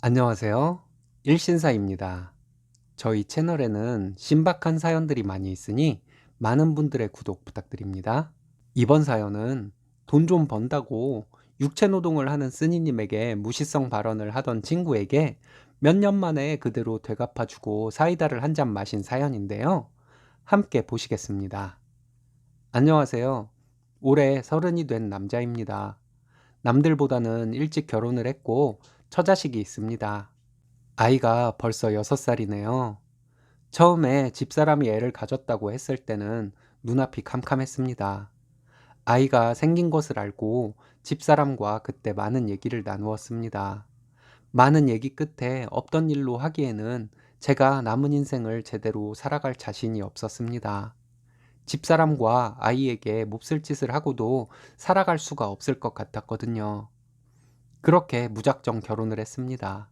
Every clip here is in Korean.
안녕하세요. 일신사입니다. 저희 채널에는 신박한 사연들이 많이 있으니 많은 분들의 구독 부탁드립니다. 이번 사연은 돈 좀 번다고 육체 노동을 하는 쓰니님에게 무시성 발언을 하던 친구에게 몇 년 만에 그대로 되갚아주고 사이다를 한 잔 마신 사연인데요. 함께 보시겠습니다. 안녕하세요. 올해 서른이 된 남자입니다. 남들보다는 일찍 결혼을 했고 처자식이 있습니다. 아이가 벌써 6살이네요. 처음에 집사람이 애를 가졌다고 했을 때는 눈앞이 캄캄했습니다. 아이가 생긴 것을 알고 집사람과 그때 많은 얘기를 나누었습니다. 많은 얘기 끝에 없던 일로 하기에는 제가 남은 인생을 제대로 살아갈 자신이 없었습니다. 집사람과 아이에게 몹쓸 짓을 하고도 살아갈 수가 없을 것 같았거든요. 그렇게 무작정 결혼을 했습니다.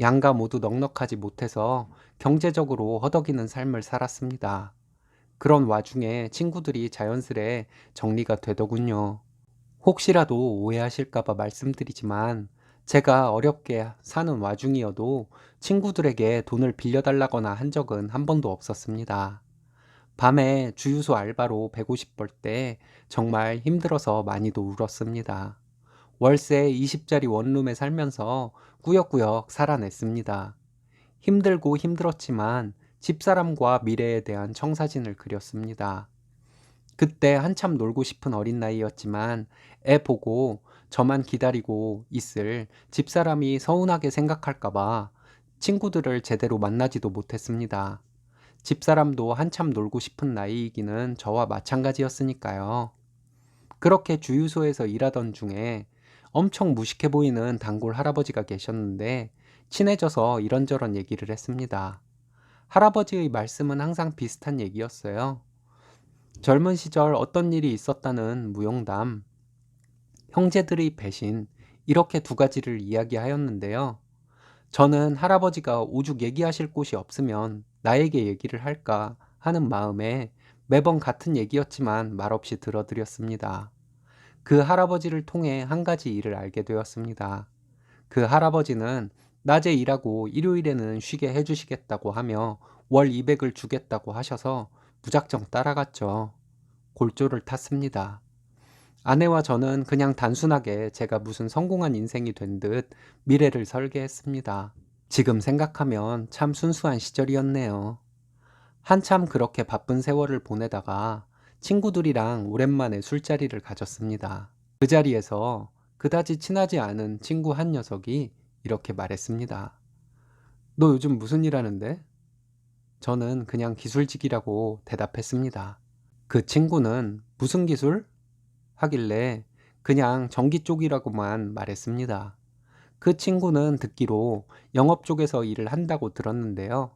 양가 모두 넉넉하지 못해서 경제적으로 허덕이는 삶을 살았습니다. 그런 와중에 친구들이 자연스레 정리가 되더군요. 혹시라도 오해하실까봐 말씀드리지만 제가 어렵게 사는 와중이어도 친구들에게 돈을 빌려달라거나 한 적은 한 번도 없었습니다. 밤에 주유소 알바로 150벌 때 정말 힘들어서 많이도 울었습니다. 월세 20짜리 원룸에 살면서 꾸역꾸역 살아냈습니다. 힘들고 힘들었지만 집사람과 미래에 대한 청사진을 그렸습니다. 그때 한참 놀고 싶은 어린 나이였지만 애 보고 저만 기다리고 있을 집사람이 서운하게 생각할까봐 친구들을 제대로 만나지도 못했습니다. 집사람도 한참 놀고 싶은 나이이기는 저와 마찬가지였으니까요. 그렇게 주유소에서 일하던 중에 엄청 무식해 보이는 단골 할아버지가 계셨는데 친해져서 이런저런 얘기를 했습니다. 할아버지의 말씀은 항상 비슷한 얘기였어요. 젊은 시절 어떤 일이 있었다는 무용담, 형제들의 배신, 이렇게 두 가지를 이야기하였는데요. 저는 할아버지가 오죽 얘기하실 곳이 없으면 나에게 얘기를 할까 하는 마음에 매번 같은 얘기였지만 말없이 들어드렸습니다. 그 할아버지를 통해 한 가지 일을 알게 되었습니다. 그 할아버지는 낮에 일하고 일요일에는 쉬게 해주시겠다고 하며 월 200을 주겠다고 하셔서 무작정 따라갔죠. 골조를 탔습니다. 아내와 저는 그냥 단순하게 제가 무슨 성공한 인생이 된 듯 미래를 설계했습니다. 지금 생각하면 참 순수한 시절이었네요. 한참 그렇게 바쁜 세월을 보내다가 친구들이랑 오랜만에 술자리를 가졌습니다. 그 자리에서 그다지 친하지 않은 친구 한 녀석이 이렇게 말했습니다. 너 요즘 무슨 일 하는데? 저는 그냥 기술직이라고 대답했습니다. 그 친구는 무슨 기술? 하길래 그냥 전기 쪽이라고만 말했습니다. 그 친구는 듣기로 영업 쪽에서 일을 한다고 들었는데요.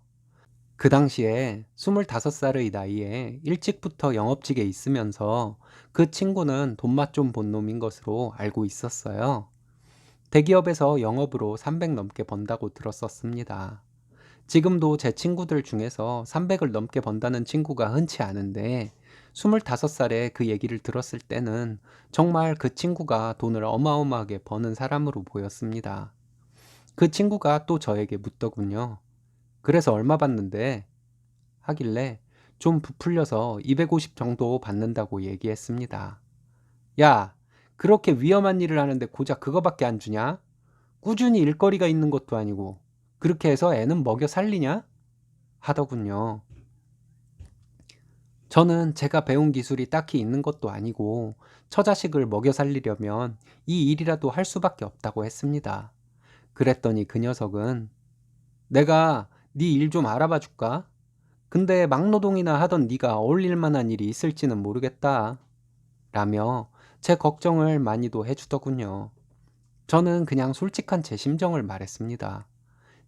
그 당시에 25살의 나이에 일찍부터 영업직에 있으면서 그 친구는 돈맛 좀 본 놈인 것으로 알고 있었어요. 대기업에서 영업으로 300 넘게 번다고 들었었습니다. 지금도 제 친구들 중에서 300을 넘게 번다는 친구가 흔치 않은데 25살에 그 얘기를 들었을 때는 정말 그 친구가 돈을 어마어마하게 버는 사람으로 보였습니다. 그 친구가 또 저에게 묻더군요. 그래서 얼마 받는데? 하길래 좀 부풀려서 250 정도 받는다고 얘기했습니다. 야, 그렇게 위험한 일을 하는데 고작 그거밖에 안 주냐? 꾸준히 일거리가 있는 것도 아니고 그렇게 해서 애는 먹여 살리냐? 하더군요. 저는 제가 배운 기술이 딱히 있는 것도 아니고 처자식을 먹여 살리려면 이 일이라도 할 수밖에 없다고 했습니다. 그랬더니 그 녀석은 내가 네 일 좀 알아봐 줄까? 근데 막노동이나 하던 네가 어울릴 만한 일이 있을지는 모르겠다. 라며 제 걱정을 많이도 해주더군요. 저는 그냥 솔직한 제 심정을 말했습니다.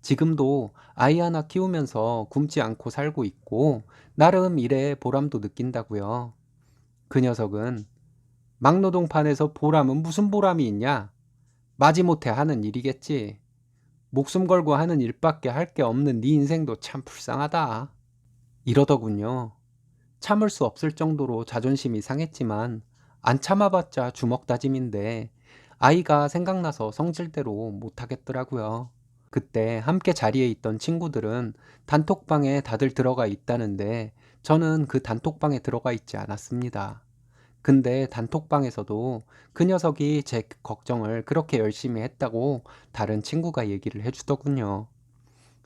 지금도 아이 하나 키우면서 굶지 않고 살고 있고 나름 일에 보람도 느낀다고요. 그 녀석은 막노동판에서 보람은 무슨 보람이 있냐? 마지못해 하는 일이겠지. 목숨 걸고 하는 일밖에 할 게 없는 네 인생도 참 불쌍하다. 이러더군요. 참을 수 없을 정도로 자존심이 상했지만 안 참아봤자 주먹 다짐인데 아이가 생각나서 성질대로 못하겠더라고요. 그때 함께 자리에 있던 친구들은 단톡방에 다들 들어가 있다는데 저는 그 단톡방에 들어가 있지 않았습니다. 근데 단톡방에서도 그 녀석이 제 걱정을 그렇게 열심히 했다고 다른 친구가 얘기를 해주더군요.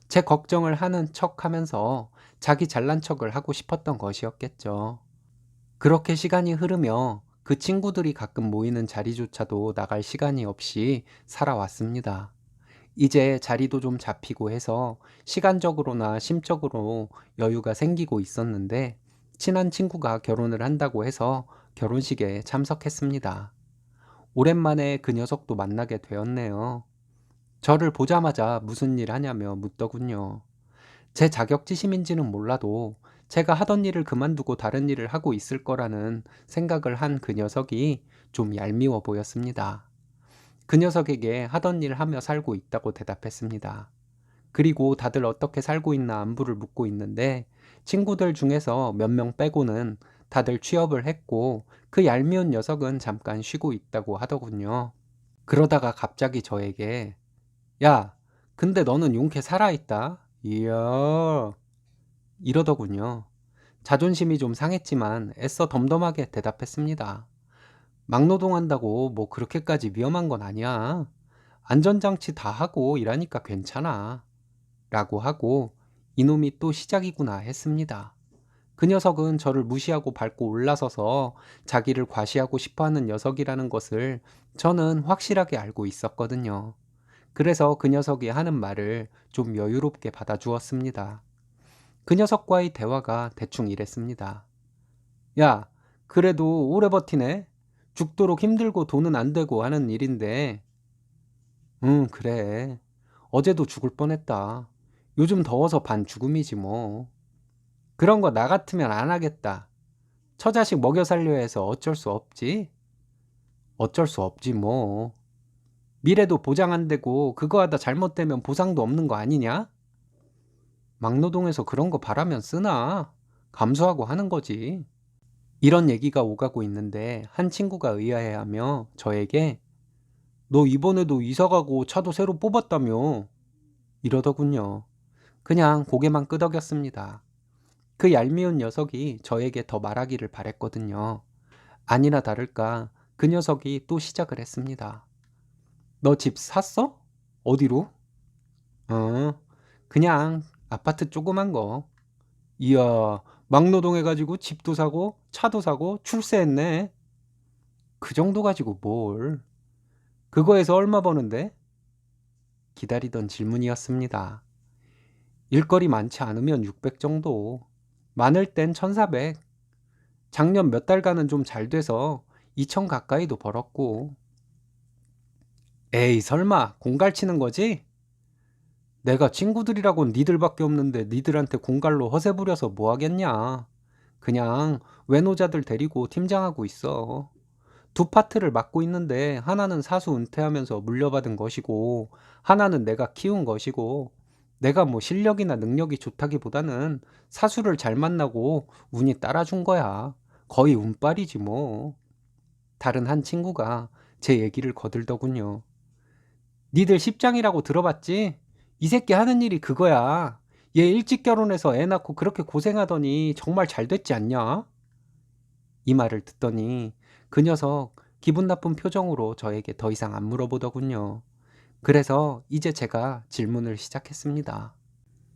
제 걱정을 하는 척 하면서 자기 잘난 척을 하고 싶었던 것이었겠죠. 그렇게 시간이 흐르며 그 친구들이 가끔 모이는 자리조차도 나갈 시간이 없이 살아왔습니다. 이제 자리도 좀 잡히고 해서 시간적으로나 심적으로 여유가 생기고 있었는데 친한 친구가 결혼을 한다고 해서 결혼식에 참석했습니다. 오랜만에 그 녀석도 만나게 되었네요. 저를 보자마자 무슨 일 하냐며 묻더군요. 제 자격지심인지는 몰라도 제가 하던 일을 그만두고 다른 일을 하고 있을 거라는 생각을 한 그 녀석이 좀 얄미워 보였습니다. 그 녀석에게 하던 일 하며 살고 있다고 대답했습니다. 그리고 다들 어떻게 살고 있나 안부를 묻고 있는데 친구들 중에서 몇 명 빼고는 다들 취업을 했고 그 얄미운 녀석은 잠깐 쉬고 있다고 하더군요. 그러다가 갑자기 저에게 야, 근데 너는 용케 살아있다. 이야. 이러더군요. 자존심이 좀 상했지만 애써 덤덤하게 대답했습니다. 막노동한다고 뭐 그렇게까지 위험한 건 아니야. 안전장치 다 하고 일하니까 괜찮아. 라고 하고 이놈이 또 시작이구나 했습니다. 그 녀석은 저를 무시하고 밟고 올라서서 자기를 과시하고 싶어 하는 녀석이라는 것을 저는 확실하게 알고 있었거든요. 그래서 그 녀석이 하는 말을 좀 여유롭게 받아주었습니다. 그 녀석과의 대화가 대충 이랬습니다. 야, 그래도 오래 버티네? 죽도록 힘들고 돈은 안 되고 하는 일인데. 응, 그래. 어제도 죽을 뻔했다. 요즘 더워서 반 죽음이지 뭐. 그런 거 나 같으면 안 하겠다. 처자식 먹여 살려야 해서 어쩔 수 없지? 어쩔 수 없지 뭐. 미래도 보장 안 되고 그거 하다 잘못되면 보상도 없는 거 아니냐? 막노동에서 그런 거 바라면 쓰나? 감수하고 하는 거지. 이런 얘기가 오가고 있는데 한 친구가 의아해하며 저에게 너 이번에도 이사 가고 차도 새로 뽑았다며 이러더군요. 그냥 고개만 끄덕였습니다. 그 얄미운 녀석이 저에게 더 말하기를 바랬거든요. 아니나 다를까 그 녀석이 또 시작을 했습니다. 너 집 샀어? 어디로? 어, 그냥 아파트 조그만 거. 이야, 막노동 해가지고 집도 사고 차도 사고 출세했네. 그 정도 가지고 뭘. 그거에서 얼마 버는데? 기다리던 질문이었습니다. 일거리 많지 않으면 600 정도. 많을 땐 1400. 작년 몇 달간은 좀 잘 돼서 2000 가까이도 벌었고. 에이, 설마 공갈 치는 거지? 내가 친구들이라곤 니들밖에 없는데 니들한테 공갈로 허세 부려서 뭐 하겠냐. 그냥 외노자들 데리고 팀장하고 있어. 두 파트를 맡고 있는데 하나는 사수 은퇴하면서 물려받은 것이고 하나는 내가 키운 것이고 내가 뭐 실력이나 능력이 좋다기보다는 사수를 잘 만나고 운이 따라준 거야. 거의 운빨이지 뭐. 다른 한 친구가 제 얘기를 거들더군요. 니들 십장이라고 들어봤지? 이 새끼 하는 일이 그거야. 얘 일찍 결혼해서 애 낳고 그렇게 고생하더니 정말 잘 됐지 않냐? 이 말을 듣더니 그 녀석 기분 나쁜 표정으로 저에게 더 이상 안 물어보더군요. 그래서 이제 제가 질문을 시작했습니다.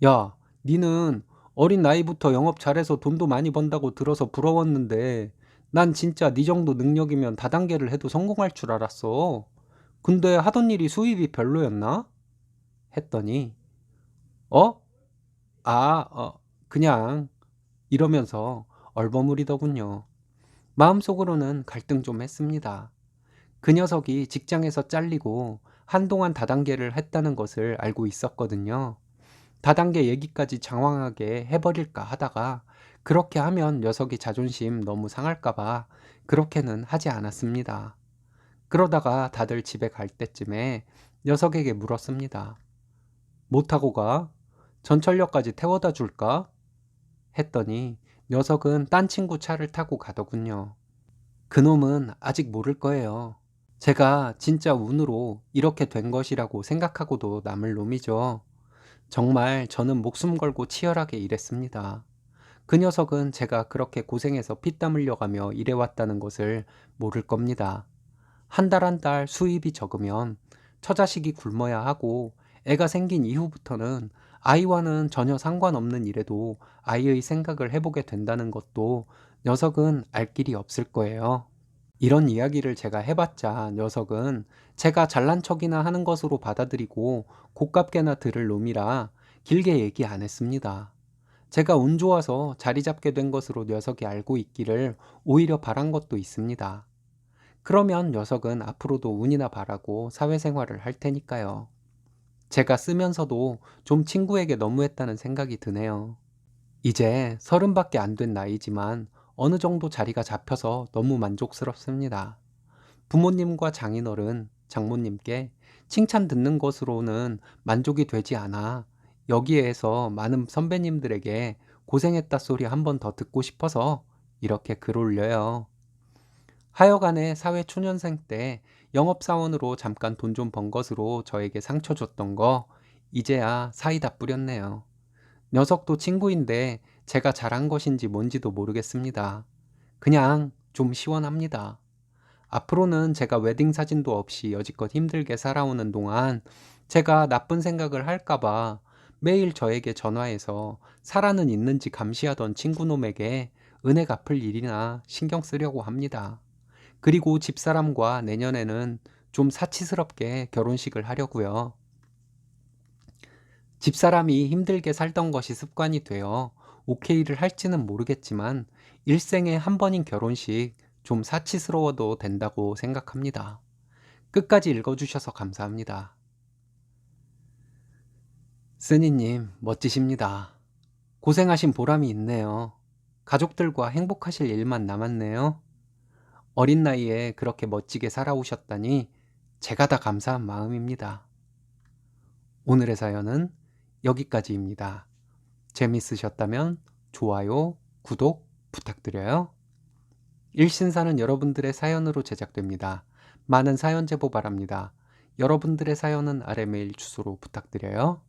야, 니는 어린 나이부터 영업 잘해서 돈도 많이 번다고 들어서 부러웠는데 난 진짜 니 정도 능력이면 다단계를 해도 성공할 줄 알았어. 근데 하던 일이 수입이 별로였나? 했더니 어? 아, 어, 그냥 이러면서 얼버무리더군요. 마음속으로는 갈등 좀 했습니다. 그 녀석이 직장에서 잘리고 한동안 다단계를 했다는 것을 알고 있었거든요. 다단계 얘기까지 장황하게 해버릴까 하다가 그렇게 하면 녀석이 자존심 너무 상할까봐 그렇게는 하지 않았습니다. 그러다가 다들 집에 갈 때쯤에 녀석에게 물었습니다. 못하고 가? 전철역까지 태워다 줄까? 했더니 녀석은 딴 친구 차를 타고 가더군요. 그놈은 아직 모를 거예요. 제가 진짜 운으로 이렇게 된 것이라고 생각하고도 남을 놈이죠. 정말 저는 목숨 걸고 치열하게 일했습니다. 그 녀석은 제가 그렇게 고생해서 피땀 흘려가며 일해왔다는 것을 모를 겁니다. 한 달 한 달 수입이 적으면 처자식이 굶어야 하고 애가 생긴 이후부터는 아이와는 전혀 상관없는 일에도 아이의 생각을 해보게 된다는 것도 녀석은 알 길이 없을 거예요. 이런 이야기를 제가 해봤자 녀석은 제가 잘난 척이나 하는 것으로 받아들이고 고깝게나 들을 놈이라 길게 얘기 안 했습니다. 제가 운 좋아서 자리 잡게 된 것으로 녀석이 알고 있기를 오히려 바란 것도 있습니다. 그러면 녀석은 앞으로도 운이나 바라고 사회생활을 할 테니까요. 제가 쓰면서도 좀 친구에게 너무했다는 생각이 드네요. 이제 서른밖에 안 된 나이지만 어느 정도 자리가 잡혀서 너무 만족스럽습니다. 부모님과 장인어른, 장모님께 칭찬 듣는 것으로는 만족이 되지 않아 여기에서 많은 선배님들에게 고생했다 소리 한 번 더 듣고 싶어서 이렇게 글 올려요. 하여간에 사회 초년생 때 영업사원으로 잠깐 돈 좀 번 것으로 저에게 상처 줬던 거 이제야 사이다 뿌렸네요. 녀석도 친구인데 제가 잘한 것인지 뭔지도 모르겠습니다. 그냥 좀 시원합니다. 앞으로는 제가 웨딩 사진도 없이 여지껏 힘들게 살아오는 동안 제가 나쁜 생각을 할까봐 매일 저에게 전화해서 살아는 있는지 감시하던 친구놈에게 은혜 갚을 일이나 신경 쓰려고 합니다. 그리고 집사람과 내년에는 좀 사치스럽게 결혼식을 하려고요. 집사람이 힘들게 살던 것이 습관이 되어 오케이를 할지는 모르겠지만 일생에 한 번인 결혼식 좀 사치스러워도 된다고 생각합니다. 끝까지 읽어주셔서 감사합니다. 쓰니님, 멋지십니다. 고생하신 보람이 있네요. 가족들과 행복하실 일만 남았네요. 어린 나이에 그렇게 멋지게 살아오셨다니 제가 다 감사한 마음입니다. 오늘의 사연은 여기까지입니다. 재밌으셨다면 좋아요, 구독 부탁드려요. 일신사는 여러분들의 사연으로 제작됩니다. 많은 사연 제보 바랍니다. 여러분들의 사연은 아래 메일 주소로 부탁드려요.